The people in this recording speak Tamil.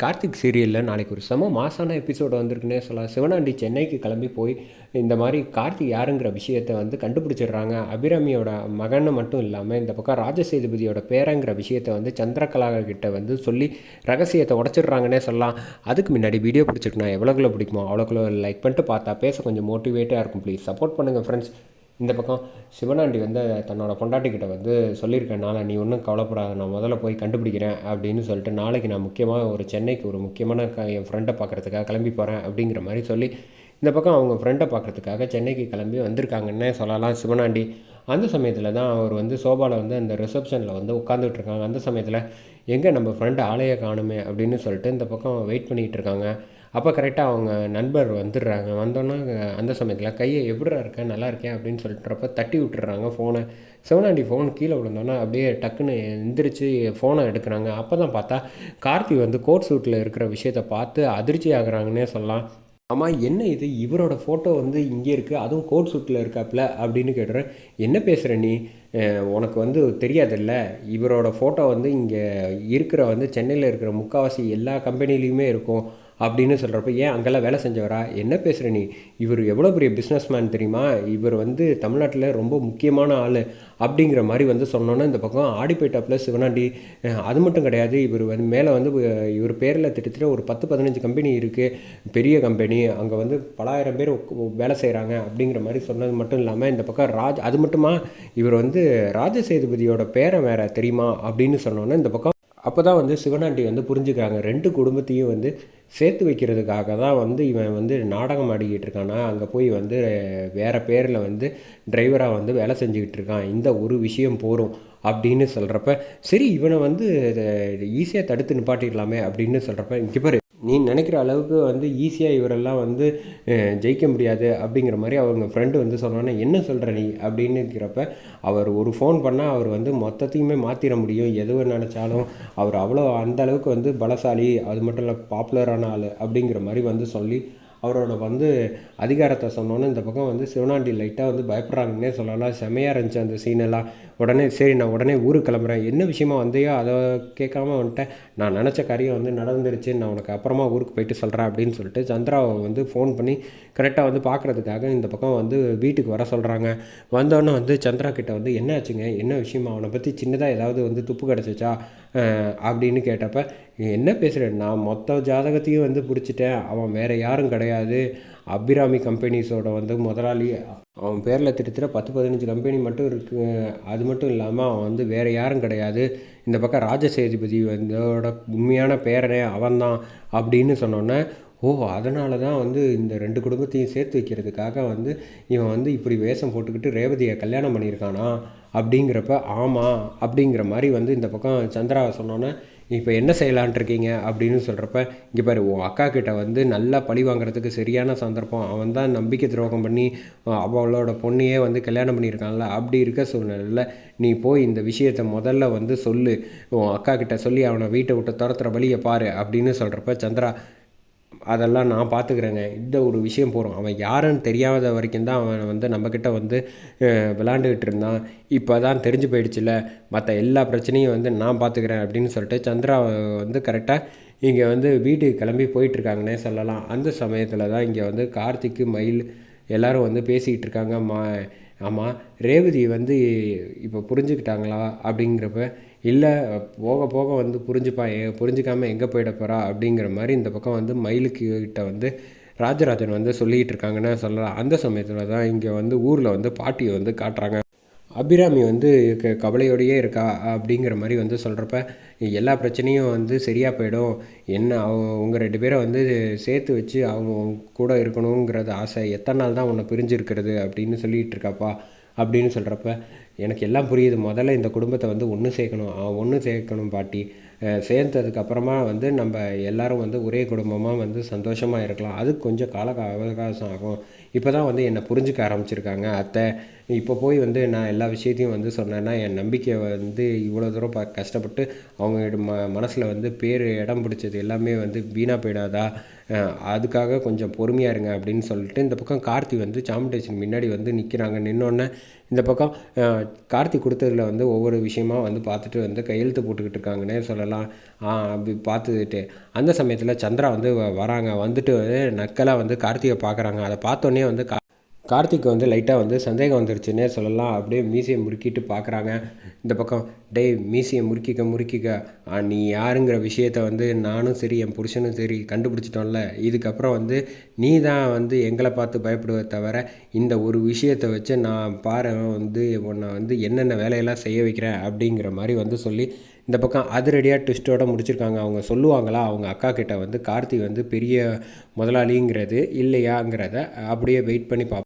கார்த்திக் சீரியலில் நாளைக்கு ஒரு செம மாசான எபிசோடு வந்திருக்குன்னே சொல்லலாம். சிவனாண்டி சென்னைக்கு கிளம்பி போய் இந்த மாதிரி கார்த்திக் யாருங்கிற விஷயத்தை வந்து கண்டுபிடிச்சிடுறாங்க. அபிராமியோட மகன்னு மட்டும் இல்லாமல் இந்த பக்கம் ராஜசேதுபதியோட பேரங்கிற விஷயத்தை வந்து சந்திரகலாகிட்ட வந்து சொல்லி ரகசியத்தை உடச்சிடுறாங்கன்னே சொல்லலாம். அதுக்கு முன்னாடி வீடியோ பிடிச்சிருக்குன்னா எவ்வளோக்குள்ள பிடிக்குமோ அவ்வளோக்குள்ள லைக் பண்ணிட்டு பார்த்தா பேச கொஞ்சம் மோட்டிவேட்டாக இருக்கும். ப்ளீஸ் சப்போர்ட் பண்ணுங்கள் ஃப்ரெண்ட்ஸ் இந்த பக்கம் சிவனாண்டி வந்து தன்னோட பொண்டாட்டிக்கிட்ட வந்து சொல்லியிருக்கனால நீ ஒன்றும் கவலைப்படாத நான் முதல்ல போய் கண்டுபிடிக்கிறேன் அப்படின்னு சொல்லிட்டு நாளைக்கு நான் முக்கியமாக ஒரு சென்னைக்கு ஒரு முக்கியமான க என் ஃப்ரெண்டை பார்க்குறதுக்காக கிளம்பி போகிறேன் அப்படிங்கிற மாதிரி சொல்லி இந்த பக்கம் அவங்க ஃப்ரெண்டை பார்க்குறதுக்காக சென்னைக்கு கிளம்பி வந்திருக்காங்கன்னே சொல்லலாம் சிவனாண்டி. அந்த சமயத்தில் தான் அவர் வந்து சோபாவில் வந்து அந்த ரிசப்ஷனில் வந்து உட்காந்துட்டு இருக்காங்க அந்த சமயத்தில் எங்கே நம்ம ஃப்ரெண்டு ஆலையை காணுமே அப்படின்னு சொல்லிட்டு இந்த பக்கம் வெயிட் பண்ணிகிட்டு இருக்காங்க. அப்போ கரெக்டாக அவங்க நண்பர் வந்துடுறாங்க. வந்தோன்னா அந்த சமயத்தில் கையை எப்படிடா இருக்கேன் நல்லா இருக்கேன் அப்படின்னு சொல்லிட்டுறப்ப தட்டி விட்டுறாங்க ஃபோனை சிவனாண்டி ஃபோன் கீழே விழுந்தோன்னே அப்படியே டக்குன்னு எந்திரிச்சு ஃபோனை எடுக்கிறாங்க. அப்போ தான் பார்த்தா கார்த்தி வந்து கோட் சூட்டில் இருக்கிற விஷயத்தை பார்த்து அதிர்ச்சி ஆகுறாங்கன்னே சொல்லலாம். ஆமாம் என்ன இது? இவரோட ஃபோட்டோ வந்து இங்கே இருக்குது அதுவும் கோட் சூட்டில் இருக்காப்புல அப்படின்னு கேட்டுறேன் என்ன பேசுகிற நீ? உனக்கு வந்து தெரியாதுல்ல? இவரோட ஃபோட்டோ வந்து இங்கே இருக்கிற வந்து சென்னையில் இருக்கிற முக்கால்வாசி எல்லா கம்பெனிலையுமே இருக்கும். அப்படின்னு சொல்கிறப்ப ஏன் அங்கெல்லாம் வேலை செஞ்சவரா? என்ன பேசுகிற நீ? இவர் எவ்வளோ பெரிய பிஸ்னஸ் மேன் தெரியுமா? இவர் வந்து தமிழ்நாட்டில் ரொம்ப முக்கியமான ஆள். அப்படிங்கிற மாதிரி வந்து சொன்னோன்னே இந்த பக்கம் ஆடி சிவனாண்டி. அது மட்டும் கிடையாது. இவர் வந்து மேலே வந்து இவர் பேரில் திட்டத்தட்ட ஒரு பத்து பதினஞ்சு கம்பெனி இருக்குது பெரிய கம்பெனி அங்கே வந்து பலாயிரம் பேர் வேலை செய்கிறாங்க அப்படிங்கிற மாதிரி சொன்னது மட்டும் இல்லாமல் இந்த பக்கம் ராஜ் அது மட்டுமா? இவர் வந்து ராஜசேதுபதியோட பேரை வேறு தெரியுமா? அப்படின்னு சொன்னோன்னே இந்த பக்கம் அப்போ தான் வந்து சிவனாண்டி வந்து புரிஞ்சுக்கிறாங்க. ரெண்டு குடும்பத்தையும் வந்து சேர்த்து வைக்கிறதுக்காக தான் வந்து இவன் வந்து நாடகம் ஆடிக்கிட்டு இருக்கானா? அங்கே போய் வந்து வேறு பேரில் வந்து டிரைவராக வந்து வேலை செஞ்சுக்கிட்டு இருக்கான். இந்த ஒரு விஷயம் போகிறோம் அப்படின்னு சொல்கிறப்ப சரி இவனை வந்து ஈஸியாக தடுத்து நிப்பாட்டிடலாமே அப்படின்னு சொல்கிறப்ப இங்கே பாரு நீ நினைக்கிற அளவுக்கு வந்து ஈஸியாக இவரெல்லாம் வந்து ஜெயிக்க முடியாது அப்படிங்கிற மாதிரி அவங்க ஃப்ரெண்டு வந்து சொன்னோன்னே என்ன சொல்கிற நீ? அப்படின்னு இருக்கிறப்ப அவர் ஒரு ஃபோன் பண்ணால் அவர் வந்து மொத்தத்தையுமே மாற்றிட முடியும். எதுவும் நினச்சாலும் அவர் அவ்வளோ அந்த அளவுக்கு வந்து பலசாலி அது மட்டும் இல்லை பாப்புலரான ஆள் அப்படிங்கிற மாதிரி வந்து சொல்லி அவரோட வந்து அதிகாரத்தை சொன்னோன்னே இந்த பக்கம் வந்து சிவனாண்டி லைட்டாக வந்து பயப்படுறாங்கன்னே சொல்லலாம். செமையாக இருந்துச்சு அந்த சீனெல்லாம் உடனே சரி நான் உடனே ஊருக்கு கிளம்புறேன். என்ன விஷயமா வந்தியோ அதை கேட்காம வந்துட்டேன். நான் நினச்ச காரியம் வந்து நடந்துருச்சு. நான் உனக்கு அப்புறமா ஊருக்கு போயிட்டு சொல்கிறேன் அப்படின்னு சொல்லிட்டு சந்திராவை வந்து ஃபோன் பண்ணி கரெக்டாக வந்து பார்க்குறதுக்காக இந்த பக்கம் வந்து வீட்டுக்கு வர சொல்கிறாங்க வந்தோடனே வந்து சந்திரா கிட்ட வந்து என்ன ஆச்சுங்க? என்ன விஷயமா? அவனை பற்றி சின்னதாக ஏதாவது வந்து துப்பு கிடச்சிச்சா? அப்படின்னு கேட்டப்ப என்ன பேசுகிறேன் நான் மொத்த ஜாதகத்தையும் வந்து பிடிச்சிட்டேன். அவன் வேறு யாரும் கிடையாது. அபிராமி கம்பெனிஸோட வந்து முதலாளி அவன் பேரில் திட்டத்தட்ட பத்து பதினஞ்சு கம்பெனி மட்டும் இருக்கு. அது மட்டும் இல்லாமல் அவன் வந்து வேறு யாரும் கிடையாது. இந்த பக்கம் ராஜசேதுபதி வந்தோட உண்மையான பேரனே அவன்தான் அப்படின்னு சொன்னோன்னே ஓ அதனால தான் வந்து இந்த ரெண்டு குடும்பத்தையும் சேர்த்து வைக்கிறதுக்காக வந்து இவன் வந்து இப்படி வேஷம் போட்டுக்கிட்டு ரேவதியை கல்யாணம் பண்ணியிருக்கானா? அப்படிங்கிறப்ப ஆமாம் அப்படிங்கிற மாதிரி வந்து இந்த பக்கம் சந்திராவை சொன்னோன்னே இப்போ என்ன செய்யலான்ட்டு இருக்கீங்க? அப்படின்னு சொல்கிறப்ப இங்கே பாரு உன் அக்கா கிட்ட வந்து நல்லா பழி வாங்குறதுக்கு சரியான சந்தர்ப்பம். அவன் தான் நம்பிக்கை துரோகம் பண்ணி அவளோட பொண்ணையே வந்து கல்யாணம் பண்ணியிருக்கான்ல. அப்படி இருக்க சூழ்நிலையில் நீ போய் இந்த விஷயத்தை முதல்ல வந்து சொல்லு. உன் அக்கா கிட்ட சொல்லி அவனை வீட்டை விட்டு துரத்துகிற வழியை பாரு. அப்படின்னு சொல்கிறப்ப சந்திரா அதெல்லாம் நான் பார்த்துக்கிறேங்க. இந்த ஒரு விஷயம் போகிறோம் அவன் யாருன்னு தெரியாத வரைக்கும் தான் அவன் வந்து நம்மக்கிட்ட வந்து விளாண்டுக்கிட்டு இருந்தான். இப்போ தான் தெரிஞ்சு போயிடுச்சுல மற்ற எல்லா பிரச்சனையும் வந்து நான் பார்த்துக்கிறேன் அப்படின்னு சொல்லிட்டு சந்திரா வந்து கரெக்டாக இங்கே வந்து வீட்டுக்கு கிளம்பி போயிட்டுருக்காங்கன்னே சொல்லலாம். அந்த சமயத்தில் தான் இங்கே வந்து கார்த்திக்கு மயில் எல்லோரும் வந்து பேசிக்கிட்டு இருக்காங்க. மா ஆமாம் ரேவதி வந்து இப்போ புரிஞ்சுக்கிட்டாங்களா அப்படிங்கிறப்ப இல்லை போக போக வந்து புரிஞ்சுப்பா எ- புரிஞ்சுக்காம எங்கே போயிட போகிறா அப்படிங்கிற மாதிரி இந்த பக்கம் வந்து மயிலுக்கு கிட்ட வந்து ராஜராஜன் வந்து சொல்லிக்கிட்டு இருக்காங்கன்னு சொல்லலாம் அந்த சமயத்தில் தான் இங்கே வந்து ஊரில் வந்து பாட்டியை வந்து காட்டுறாங்க. அபிராமி வந்து க கவலையோடையே இருக்கா அப்படிங்கிற மாதிரி வந்து சொல்கிறப்ப எல்லா பிரச்சனையும் வந்து சரியாக போயிடும். என்ன அவங்க உங்கள் ரெண்டு பேரை வந்து சேர்த்து வச்சு அவங்க கூட இருக்கணுங்கிறது ஆசை. எத்தனை நாள் தான் உன்னை பிரிஞ்சு இருக்கிறது அப்படின்னு சொல்லிகிட்டு இருக்காப்பா. அப்படின்னு சொல்கிறப்ப எனக்கு எல்லாம் புரியுது. முதல்ல இந்த குடும்பத்தை வந்து ஒன்று சேர்க்கணும். ஒன்று சேர்க்கணும் பாட்டி. சேர்ந்ததுக்கப்புறமா வந்து நம்ம எல்லாரும் வந்து ஒரே குடும்பமாக வந்து சந்தோஷமாக இருக்கலாம். அதுக்கு கொஞ்சம் கால அவகாசம் ஆகும். இப்போ தான் வந்து என்னை புரிஞ்சுக்க ஆரம்பிச்சிருக்காங்க. அத்தை இப்போ போய் வந்து நான் எல்லா விஷயத்தையும் வந்து சொன்னேன்னா என் நம்பிக்கையை வந்து இவ்வளோ தூரம் ப கஷ்டப்பட்டு அவங்க ம மனசில் வந்து பேர் இடம் பிடிச்சது எல்லாமே வந்து வீணாக போயிடாதா? அதுக்காக கொஞ்சம் பொறுமையாக இருங்க அப்படின்னு சொல்லிட்டு இந்த பக்கம் கார்த்தி வந்து சாமுண்டேஸ்வரி முன்னாடி வந்து நிற்கிறாங்க நின்னோடனே இந்த பக்கம் கார்த்தி கொடுத்ததுல வந்து ஒவ்வொரு விஷயமா வந்து பார்த்துட்டு வந்து கையெழுத்து போட்டுக்கிட்டு இருக்காங்கன்னே சொல்லலாம். அப்படி பார்த்துட்டு அந்த சமயத்தில் சந்திரா வந்து வ- வராங்க. வந்துட்டு நக்கலாக வந்து கார்த்திகை பார்க்குறாங்க. அதை பார்த்தோன்னே வந்து கா கார்த்திக் வந்து லைட்டாக வந்து சந்தேகம் வந்துருச்சுன்னே சொல்லலாம். அப்படியே மீசையை முறுக்கிட்டு பார்க்குறாங்க இந்த பக்கம் டேய் மீசையை முறுக்கிக்க முறுக்கிக்க. நீ யாருங்கிற விஷயத்த வந்து நானும் சரி என் புருஷனும் சரி கண்டுபிடிச்சிட்டோம்ல. இதுக்கப்புறம் வந்து நீ தான் வந்து எங்களை பார்த்து பயப்படுவ தவிர இந்த ஒரு விஷயத்தை வச்சு நான் பாரு வந்து உன்னை வந்து என்னென்ன வேலையெல்லாம் செய்ய வைக்கிறேன் அப்படிங்கிற மாதிரி வந்து சொல்லி இந்த பக்கம் அதிரடியாக ட்விஸ்ட்டோட முடிச்சிருக்காங்க. அவங்க சொல்லுவாங்களா அவங்க அக்கா கிட்ட வந்து கார்த்தி வந்து பெரிய முதலாளிங்கிறது இல்லையாங்கிறத அப்படியே வெயிட் பண்ணி பார்ப்போம்